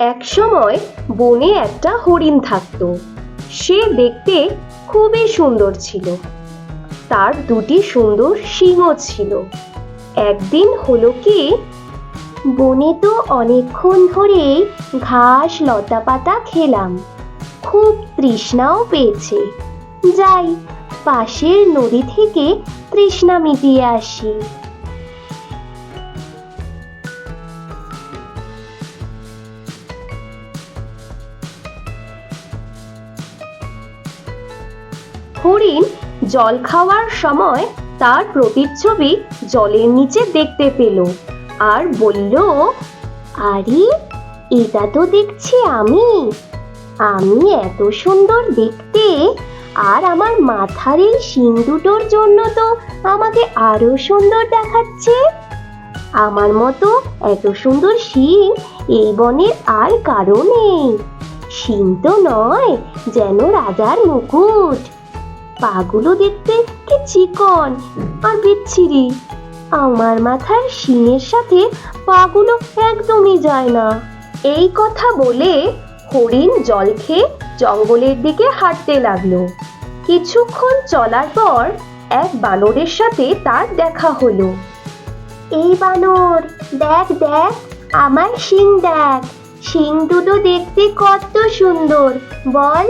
এক সময় বনে একটা হরিণ থাকতো। সে দেখতে খুবই সুন্দর ছিল। তার দুটি সুন্দর সিংহ ছিল। একদিন হলো কি, বনে তো অনেকক্ষণ ধরে ঘাস লতা পাতা খেলাম। খুব তৃষ্ণাও পেয়েছে। যাই, পাশের নদী থেকে তৃষ্ণা মিটিয়ে আসি। হরিণ জল খাওয়ার সময় তার প্রতিচ্ছবি জলের নিচে দেখতে পেল আর বলল, আরে, এটা তো দেখছি আমি। আমি এত সুন্দর দেখতে। আর আমার মাথার এই শিং দুটোর জন্য তো আমাকে আরও সুন্দর দেখাচ্ছে। আমার মতো এত সুন্দর শিং এই বনের আর কারও নেই। শিং তো নয়, যেন রাজার মুকুট। পাগুলো দেখতে কি চিকন আর বিচ্ছিরি। আমার মাথার শিঙের সাথে পাগুলো একদমই যায় না। এই কথা বলে হরিণ জল খেয়ে জঙ্গলের দিকে হাঁটতে লাগল। কিছুক্ষণ চলার পর এক বানরের সাথে তার দেখা হলো। এই বানর, দেখ দেখ, আমার শিং দেখ। শিং দুটো দেখতে কত সুন্দর, বল।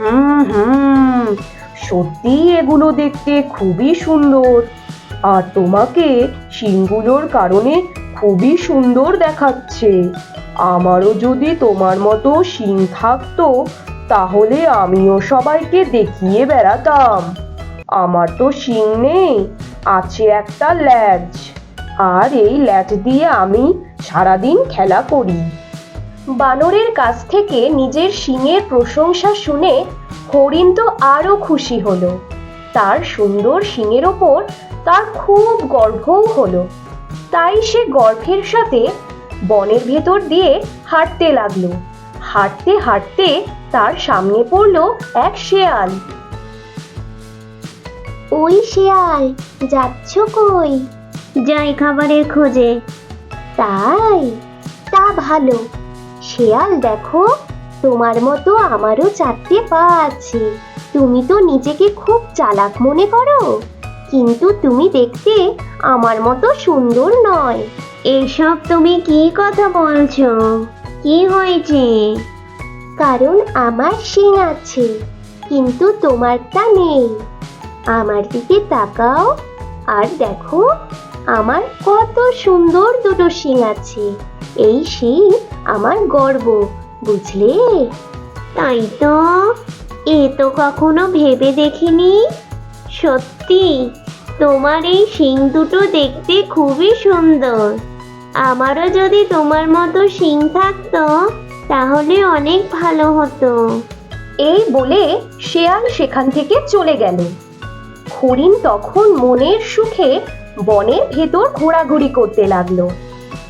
হুম হুম। সত্যি এগুলো দেখতে খুবই সুন্দর। আর তোমাকে শিংগুলোর কারণে খুবই সুন্দর দেখাচ্ছে। আমারও যদি তোমার মতো শিং থাকতো, তাহলে আমিও সবাইকে দেখিয়ে বেড়াতাম। আমার তো শিং নেই, আছে একটা ল্যাজ। আর এই ল্যাজ দিয়ে আমি সারাদিন খেলা করি। বানরের কাছ থেকে নিজের শিঙের প্রশংসা শুনে হরিণ তো আরও খুশি হলো। তার সুন্দর শিঙের ওপর তার খুব গর্বও হলো। তাই সে গর্ভের সাথে বনের ভেতর দিয়ে হাঁটতে লাগল। হাঁটতে হাঁটতে তার সামনে পড়ল এক শেয়াল। ওই শেয়াল, যাচ্ছ কই? যাই খাবারের খোঁজে। তাই? তা ভালো। শেয়াল দেখো, তোমার মতো আমারও চারটে পা আছে। তুমি তো নিজেকে খুব চালাক মনে করো। কিন্তু তুমি দেখতে আমার মতো সুন্দর নয়। এসব তুমি কি কথা বলছো? কি হয়েছে? কারণ আমার শিং আছে, কিন্তু তোমারটা নেই। আমার দিকে তাকাও, আর দেখো, আমার কত সুন্দর দুটো শিং আছে। এই শিং আমার গর্ব, বুঝলে? তাই তো, এ তো কখনো ভেবে দেখিনি। সত্যি, তোমার এই শিং দুটো দেখতে খুবই সুন্দর। আমারও যদি তোমার মতো শিং থাকতো, তাহলে অনেক ভালো হতো। এই বলে শেয়াল সেখান থেকে চলে গেল। হরিণ তখন মনের সুখে বনের ভেতর ঘোরাঘুরি করতে লাগল।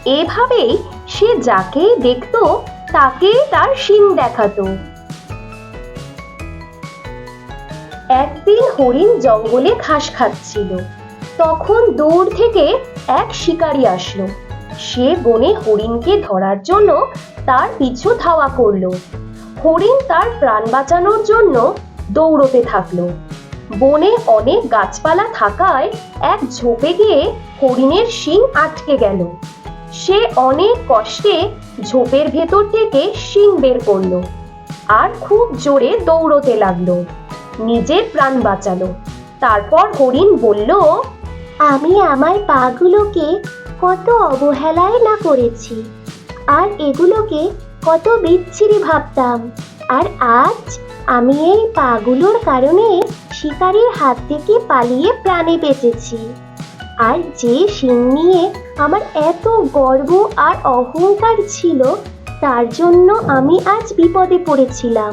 এভাবেই সে যাকেই দেখতো, তাকেই তার শিং দেখাতো। একদিন হরিণ জঙ্গলে ঘাস খাচ্ছিল। তখন দূর থেকে এক শিকারী আসলো। সে বনে হরিণকে ধরার জন্য তার পিছু ধাওয়া করল। হরিণ তার প্রাণ বাঁচানোর জন্য দৌড়তে থাকল। বনে অনেক গাছপালা থাকায় এক ঝোপে গিয়ে হরিণের শিং আটকে গেল। সে অনেক কষ্টে ঝোপের ভেতর থেকে শিং বের করল আর খুব জোরে দৌড়তে লাগল। নিজের প্রাণ বাঁচালো। তারপর হরিণ বলল, আমি আমার পাগুলোকে কত অবহেলায় না করেছি, আর এগুলোকে কত বিচ্ছিরি ভাবতাম, আর আজ আমি এই পাগুলোর কারণে শিকারীর হাত থেকে পালিয়ে প্রাণে বেঁচেছি। আর যে শিং নিয়ে আমার এত গর্ব আর অহংকার ছিল, তার জন্য আমি আজ বিপদে পড়েছিলাম।